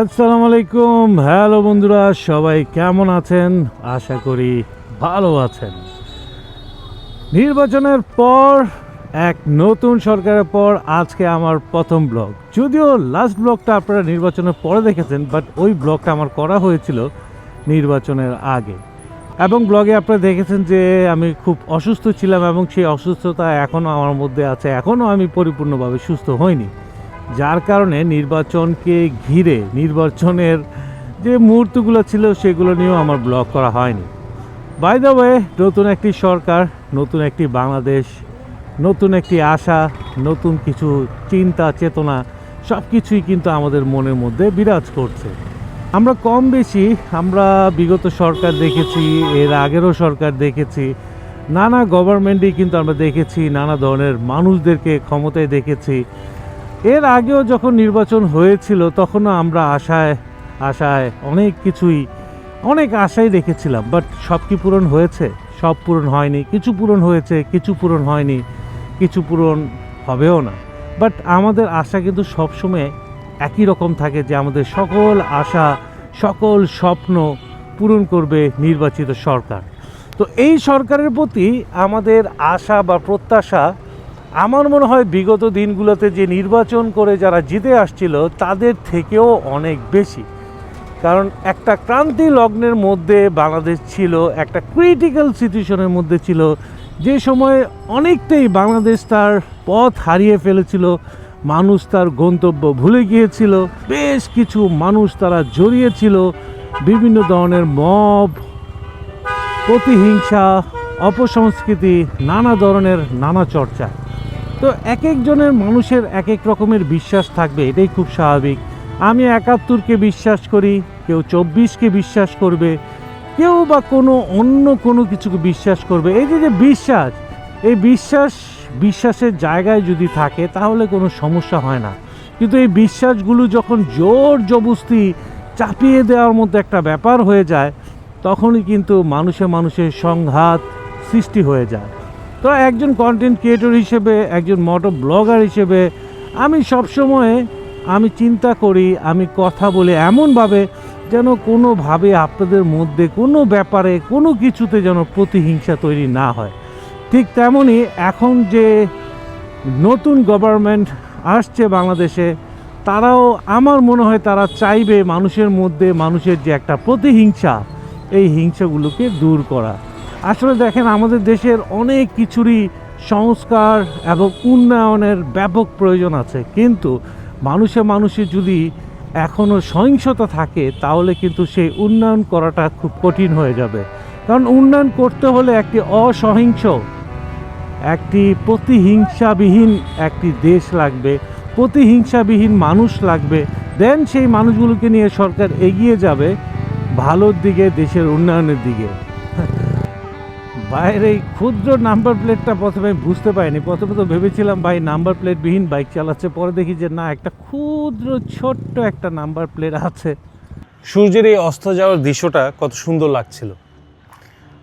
আসসালামু আলাইকুম। হ্যালো বন্ধুরা, সবাই কেমন আছেন? আশা করি ভালো আছেন। নির্বাচনের পর, এক নতুন সরকারের পর আজকে আমার প্রথম ব্লগ। যদিও লাস্ট ব্লগটা আপনারা নির্বাচনের পরে দেখেছেন বাট ওই ব্লগটা আমার করা হয়েছিল নির্বাচনের আগে। এবং ব্লগে আপনারা দেখেছেন যে আমি খুব অসুস্থ ছিলাম এবং সেই অসুস্থতা এখনও আমার মধ্যে আছে। এখনও আমি পরিপূর্ণভাবে সুস্থ হইনি। যার কারণে নির্বাচনকে ঘিরে নির্বাচনের যে মুহূর্তগুলো ছিল সেগুলো নিয়েও আমার ব্লগ করা হয়নি। বাই দ্য ওয়ে নতুন একটি সরকার, নতুন একটি বাংলাদেশ, নতুন একটি আশা, নতুন কিছু চিন্তা, চেতনা সব কিছুই কিন্তু আমাদের মনের মধ্যে বিরাজ করছে। আমরা কম বেশি, আমরা বিগত সরকার দেখেছি, এর আগেরও সরকার দেখেছি, নানা গভর্নমেন্টই কিন্তু আমরা দেখেছি, নানা ধরনের মানুষদেরকে ক্ষমতায় দেখেছি এর আগেও যখন নির্বাচন হয়েছিল, তখনও আমরা আশায় আশায় অনেক কিছুই, অনেক আশাই রেখেছিলাম বাট সব কি পূরণ হয়েছে? সব পূরণ হয়নি। কিছু পূরণ হয়েছে, কিছু পূরণ হয়নি, কিছু পূরণ হবেও না। বাট আমাদের আশা কিন্তু সবসময় একই রকম থাকে যে আমাদের সকল আশা, সকল স্বপ্ন পূরণ করবে নির্বাচিত সরকার। তো এই সরকারের প্রতি আমাদের আশা বা প্রত্যাশা আমার মনে হয় বিগত দিনগুলোতে যে নির্বাচন করে যারা জিতে আসছিল, তাদের থেকেও অনেক বেশি। কারণ একটা ক্রান্তি লগ্নের মধ্যে বাংলাদেশ ছিল, একটা ক্রিটিক্যাল সিচুয়েশনের মধ্যে ছিল, যে সময়ে অনেকটাই বাংলাদেশ তার পথ হারিয়ে ফেলেছিল, মানুষ তার গন্তব্য ভুলে গিয়েছিল, বেশ কিছু মানুষ তারা জড়িয়েছিল, বিভিন্ন ধরনের মব, প্রতিহিংসা, অপসংস্কৃতি, নানা ধরনের নানা চর্চা। তো এক একজনের মানুষের এক এক রকমের বিশ্বাস থাকবে, এটাই খুব স্বাভাবিক। আমি একাত্তরকে বিশ্বাস করি, কেউ চব্বিশকে বিশ্বাস করবে, কেউ বা কোনো অন্য কোনো কিছুকে বিশ্বাস করবে। এই যে যে বিশ্বাস, এই বিশ্বাস বিশ্বাসের জায়গায় যদি থাকে, তাহলে কোনো সমস্যা হয় না। কিন্তু এই বিশ্বাসগুলো যখন জোর জবস্তি চাপিয়ে দেওয়ার মধ্যে একটা ব্যাপার হয়ে যায়, তখনই কিন্তু মানুষে মানুষের সংঘাত সৃষ্টি হয়ে যায়। তো একজন কন্টেন্ট ক্রিয়েটর হিসেবে, একজন মোটো ব্লগার হিসেবে, আমি সবসময়, আমি চিন্তা করি, আমি কথা বলি এমনভাবে যেন কোনোভাবে আপনাদের মধ্যে কোনো ব্যাপারে, কোনো কিছুতে যেন প্রতিহিংসা তৈরি না হয়। ঠিক তেমনই এখন যে নতুন গভর্নমেন্ট আসছে বাংলাদেশে, তারাও, আমার মনে হয় তারা চাইবে মানুষের মধ্যে মানুষের যে একটা প্রতিহিংসা, এই হিংসাগুলোকে দূর করা। আসলে দেখেন, আমাদের দেশের অনেক কিছুরই সংস্কার এবং উন্নয়নের ব্যাপক প্রয়োজন আছে। কিন্তু মানুষে মানুষে যদি এখনও সহিংসতা থাকে, তাহলে কিন্তু সেই উন্নয়ন করাটা খুব কঠিন হয়ে যাবে। কারণ উন্নয়ন করতে হলে একটি অসহিংস, একটি প্রতিহিংসাবিহীন একটি দেশ লাগবে, প্রতিহিংসাবিহীন মানুষ লাগবে। দেন সেই মানুষগুলোকে নিয়ে সরকার এগিয়ে যাবে ভালোর দিকে, দেশের উন্নয়নের দিকে। বাইরে এই ক্ষুদ্র নাম্বার প্লেটটা প্রথমে আমি বুঝতে পারিনি। প্রথমে তো ভেবেছিলাম, ভাই, নাম্বার প্লেটবিহীন বাইক চালাচ্ছে। পরে দেখি যে, না, একটা ক্ষুদ্র, ছোট্ট একটা নাম্বার প্লেট আছে। সূর্যের এই অস্ত যাওয়ার দৃশ্যটা কত সুন্দর লাগছিল।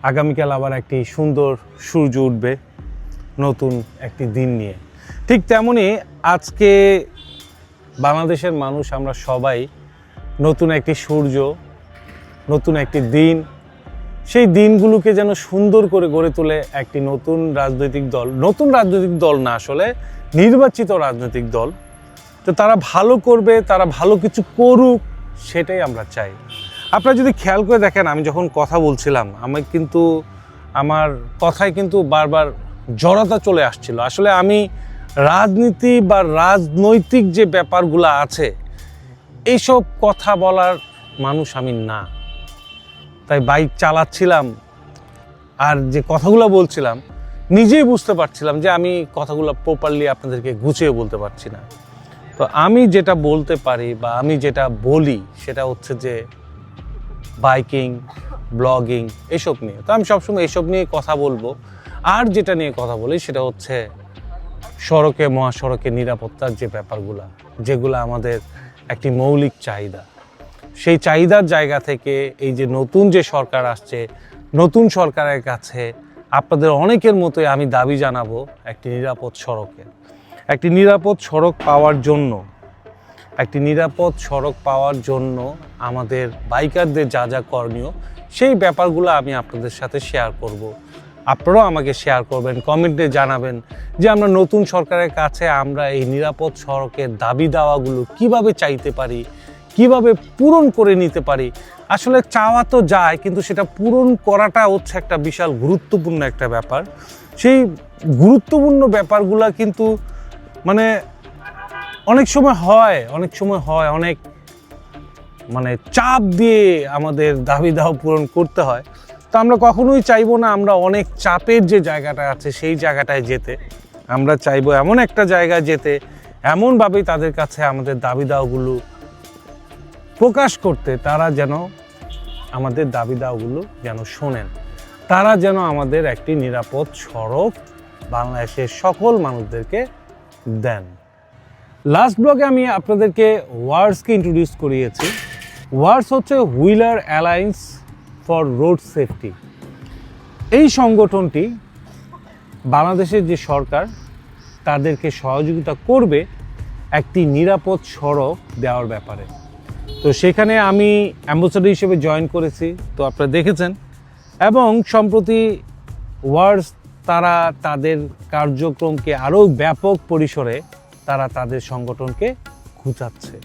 আগামীকাল আবার একটি সুন্দর সূর্য উঠবে নতুন একটি দিন নিয়ে। ঠিক তেমনই আজকে বাংলাদেশের মানুষ, আমরা সবাই নতুন একটি সূর্য, নতুন একটি দিন সেই দিনগুলোকে যেন সুন্দর করে গড়ে তোলে একটি নতুন রাজনৈতিক দল, নতুন রাজনৈতিক দল না আসলে, নির্বাচিত রাজনৈতিক দল। তো তারা ভালো করবে, তারা ভালো কিছু করুক, সেটাই আমরা চাই। আপনারা যদি খেয়াল করে দেখেন, আমি যখন কথা বলছিলাম, আমি কিন্তু, আমার কথায় কিন্তু বারবার জড়তা চলে আসছিল। আসলে আমি রাজনীতি বা রাজনৈতিক যে ব্যাপারগুলো আছে, এইসব কথা বলার মানুষ আমি না। তাই বাইক চালাচ্ছিলাম আর যে কথাগুলো বলছিলাম, নিজেই বুঝতে পারছিলাম যে আমি কথাগুলো প্রপারলি আপনাদেরকে গুছিয়ে বলতে পারছি না। তো আমি যেটা বলতে পারি বা আমি যেটা বলি সেটা হচ্ছে যে বাইকিং, ব্লগিং এসব নিয়ে। তো আমি সবসময় এসব নিয়ে কথা বলব। আর যেটা নিয়ে কথা বলি সেটা হচ্ছে সড়কে, মহাসড়কে নিরাপত্তার যে ব্যাপারগুলো, যেগুলো আমাদের একটি মৌলিক চাহিদা। সেই চাহিদার জায়গা থেকে এই যে নতুন যে সরকার আসছে, নতুন সরকারের কাছে আপনাদের অনেকের মতোই আমি দাবি জানাব একটি নিরাপদ সড়কের একটি নিরাপদ সড়ক পাওয়ার জন্য, একটি নিরাপদ সড়ক পাওয়ার জন্য আমাদের বাইকারদের যা যা করণীয়, সেই ব্যাপারগুলো আমি আপনাদের সাথে শেয়ার করব। আপনারাও আমাকে শেয়ার করবেন কমেন্টে জানাবেন যে আমরা নতুন সরকারের কাছে আমরা এই নিরাপদ সড়কের দাবি দাওয়াগুলো কীভাবে চাইতে পারি কীভাবে পূরণ করে নিতে পারি? আসলে চাওয়া তো যায়, কিন্তু সেটা পূরণ করাটা হচ্ছে একটা বিশাল গুরুত্বপূর্ণ একটা ব্যাপার। সেই গুরুত্বপূর্ণ ব্যাপারগুলো কিন্তু মানে অনেক সময় হয়, অনেক সময় হয়, অনেক মানে চাপ দিয়ে আমাদের দাবি দাওয়া পূরণ করতে হয়। তো আমরা কখনোই চাইব না আমরা অনেক চাপের যে জায়গাটা আছে, সেই জায়গাটায় যেতে। আমরা চাইব এমন একটা জায়গায় যেতে, এমনভাবেই তাদের কাছে আমাদের দাবি দাওয়াগুলো প্রকাশ করতে তারা যেন আমাদের দাবি দাওয়াগুলো যেন শোনেন। তারা যেন আমাদের একটি নিরাপদ সড়ক বাংলাদেশের সকল মানুষদেরকে দেন। লাস্ট ব্লগে আমি আপনাদেরকে ওয়ার্ডসকে ইন্ট্রোডিউস করিয়েছি। ওয়ার্ডস হচ্ছে wheeler alliance for road safety এই সংগঠনটি বাংলাদেশের যে সরকার, তাদেরকে সহযোগিতা করবে একটি নিরাপদ সড়ক দেওয়ার ব্যাপারে। তো সেখানে আমি অ্যাম্বাসেডর হিসেবে জয়েন করেছি, তো আপনারা দেখেছেন। এবং সম্প্রতি ওয়ার্ডস তারা তাদের কার্যক্রমকে আরও ব্যাপক পরিসরে তারা তাদের সংগঠনকে ঘুচাচ্ছে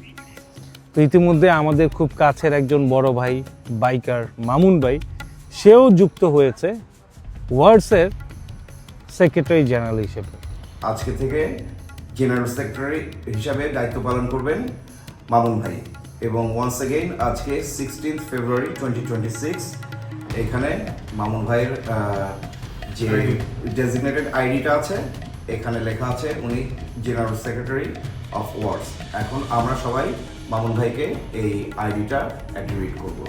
তো ইতিমধ্যে আমাদের খুব কাছের একজন বড় ভাই, বাইকার মামুন ভাই, সেও যুক্ত হয়েছে ওয়ার্ডসের সেক্রেটারি জেনারেল হিসেবে। আজকে থেকে জেনারেল সেক্রেটারি হিসাবে দায়িত্ব পালন করবেন মামুন ভাই। এবং ওয়ান্স এগেইন আজকে sixteenth February twenty twenty six এখানে মামুন ভাইয়ের যে ডেজিগনেটেড আইডিটা আছে এখানে লেখা আছে উনি জেনারেল সেক্রেটারি অফ ওয়ার্ডস এখন আমরা সবাই মামুন ভাইকে এই আইডিটা অ্যাক্টিভেট করব।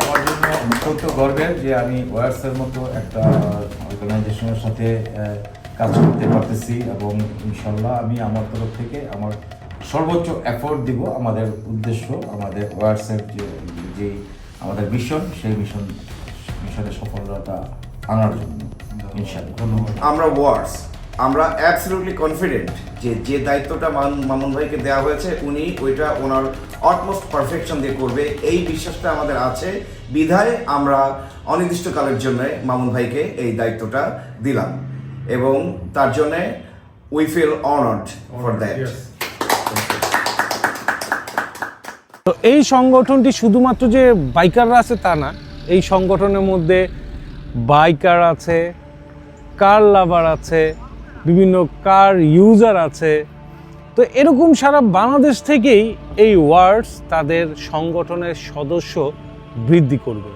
আমার জন্য অত্যন্ত গর্বের যে আমি ওয়ার্সের মতো একটা অর্গানাইজেশনের সাথে কাজ করতে পারতেছি এবং ইনশাল্লাহ আমি আমার তরফ থেকে আমার সর্বোচ্চ এফোর্ট দিব আমাদের উদ্দেশ্য আমাদের ওয়ার্সের যে যে আমাদের মিশন সেই মিশন মিশনের সফলতা আনার জন্য। ইনশাল্লাহ। ধন্যবাদ। আমরা ওয়ার্স আমরা অ্যাবসলিউটলি কনফিডেন্ট যে যে দায়িত্বটা মান- মামুন ভাইকে দেওয়া হয়েছে উনি ওইটা ওনার অটমোস্ট পারফেকশন দিয়ে করবে। এই বিশ্বাসটা আমাদের আছে। বিধায় আমরা অনির্দিষ্টকালের জন্য মামুন ভাইকে এই দায়িত্বটা দিলাম এবং তার জন্য we feel honoured for that তো এই সংগঠনটি শুধুমাত্র যে বাইকাররা আছে তা না এই সংগঠনের মধ্যে বাইকার আছে কার লাভার আছে বিভিন্ন কার ইউজার আছে। তো এরকম সারা বাংলাদেশ থেকেই এই ওয়ার্ডস তাদের সংগঠনের সদস্য বৃদ্ধি করবে।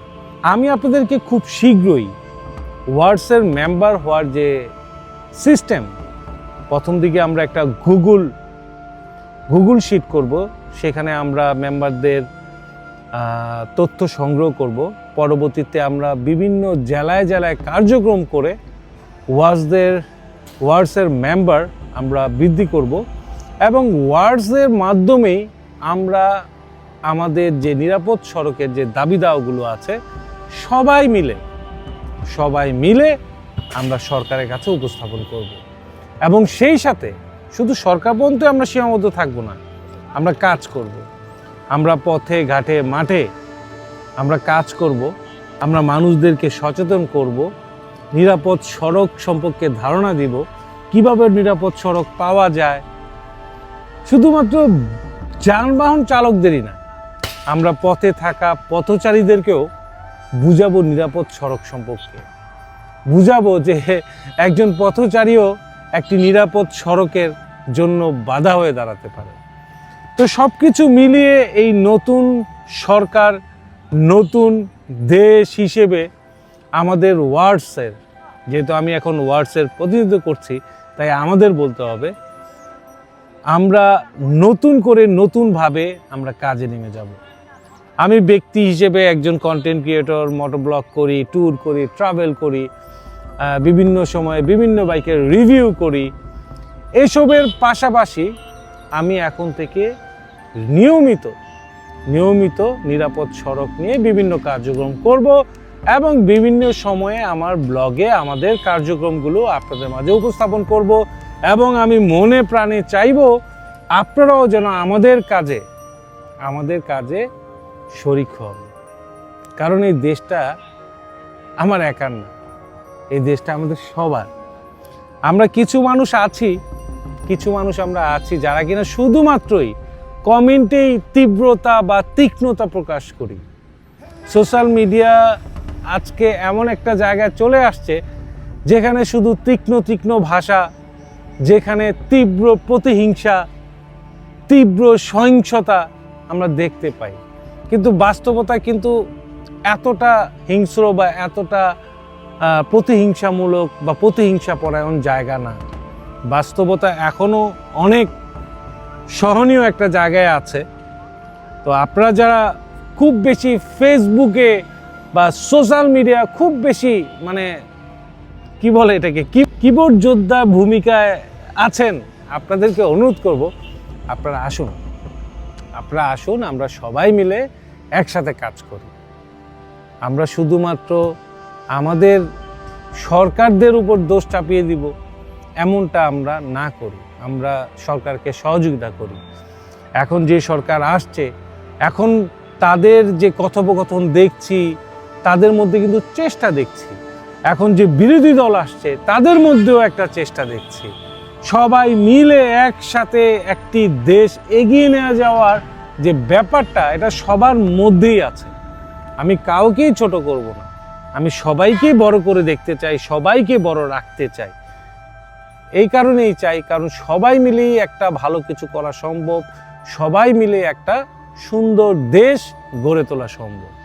আমি আপনাদেরকে খুব শীঘ্রই ওয়ার্ডসের মেম্বার হওয়ার যে সিস্টেম প্রথম দিকে আমরা একটা গুগল গুগল শিট করব। সেখানে আমরা মেম্বারদের তথ্য সংগ্রহ করব। পরবর্তীতে আমরা বিভিন্ন জেলায় জেলায় কার্যক্রম করে ওয়ার্ডসদের ওয়ার্ডসের মেম্বার আমরা বৃদ্ধি করব এবং ওয়ার্ডসের মাধ্যমেই আমরা আমাদের যে নিরাপদ সড়কের যে দাবি দাওয়াগুলো আছে, সবাই মিলে সবাই মিলে আমরা সরকারের কাছে উপস্থাপন করব এবং সেই সাথে শুধু সরকার পর্যন্ত আমরা সীমাবদ্ধ থাকব না, আমরা কাজ করব। আমরা পথে, ঘাটে, মাঠে আমরা কাজ করব, আমরা মানুষদেরকে সচেতন করব নিরাপদ সড়ক সম্পর্কে ধারণা দিব। কীভাবে নিরাপদ সড়ক পাওয়া যায়? শুধুমাত্র যানবাহন চালকদেরই না, আমরা পথে থাকা পথচারীদেরকেও বুঝাবো নিরাপদ সড়ক সম্পর্কে। বুঝাবো যে একজন পথচারীও একটি নিরাপদ সড়কের জন্য বাধা হয়ে দাঁড়াতে পারে। তো সব কিছু মিলিয়ে এই নতুন সরকার, নতুন দেশ হিসেবে আমাদের ওয়ার্ডসের যেহেতু আমি এখন ওয়ার্ডসের প্রতিনিধিত্ব করছি, তাই আমাদের বলতে হবে, আমরা নতুন করে নতুনভাবে আমরা কাজে নেমে যাব। আমি ব্যক্তি হিসেবে একজন কন্টেন্ট ক্রিয়েটর মোটর ব্লগ করি ট্যুর করি ট্রাভেল করি বিভিন্ন সময়ে বিভিন্ন বাইকের রিভিউ করি। এসবের পাশাপাশি আমি এখন থেকে নিয়মিত নিয়মিত নিরাপদ সড়ক নিয়ে বিভিন্ন কার্যক্রম করব। এবং বিভিন্ন সময়ে আমার ব্লগে আমাদের কার্যক্রমগুলো আপনাদের মাঝে উপস্থাপন করব এবং আমি মনে প্রাণে চাইব আপনারাও যেন আমাদের কাজে আমাদের কাজে শরিক হন। কারণ এই দেশটা আমার একার না, এই দেশটা আমাদের সবার। আমরা কিছু মানুষ আছি, কিছু মানুষ আমরা আছি যারা কিনা শুধুমাত্রই কমেন্টেই তীব্রতা বা তীক্ষ্ণতা প্রকাশ করি। সোশ্যাল মিডিয়া আজকে এমন একটা জায়গায় চলে আসছে যেখানে শুধু তীক্ষ্ণ তীক্ষ্ণ ভাষা, যেখানে তীব্র প্রতিহিংসা, তীব্র সহিংসতা আমরা দেখতে পাই। কিন্তু বাস্তবতা কিন্তু এতটা হিংস্র বা এতটা প্রতিহিংসামূলক বা প্রতিহিংসা পরায়ণ জায়গা না। বাস্তবতা এখনও অনেক সহনীয় একটা জায়গায় আছে। তো আপনারা যারা খুব বেশি ফেসবুকে বা সোশ্যাল মিডিয়া খুব বেশি মানে কি বলে এটাকে? কিবোর্ড যোদ্ধা ভূমিকায় আছেন, আপনাদেরকে অনুরোধ করব, আপনারা আসুন। আপনারা আসুন, আমরা সবাই মিলে একসাথে কাজ করি। আমরা শুধুমাত্র আমাদের সরকারদের উপর দোষ চাপিয়ে দিব, এমনটা আমরা না করি। আমরা সরকারকে সহযোগিতা করি। এখন যে সরকার আসছে, এখন তাদের যে কথোপকথন দেখছি তাদের মধ্যে কিন্তু চেষ্টা দেখছি। এখন যে বিরোধী দল আসছে, তাদের মধ্যেও একটা চেষ্টা দেখছি। সবাই মিলে একসাথে একটি দেশ এগিয়ে নেওয়া যাওয়ার যে ব্যাপারটা, এটা সবার মধ্যেই আছে। আমি কাউকেই ছোট করব না। আমি সবাইকেই বড় করে দেখতে চাই, সবাইকে বড় রাখতে চাই। এই কারণেই চাই, কারণ সবাই মিলেই একটা ভালো কিছু করা সম্ভব, সবাই মিলে একটা সুন্দর দেশ গড়ে তোলা সম্ভব।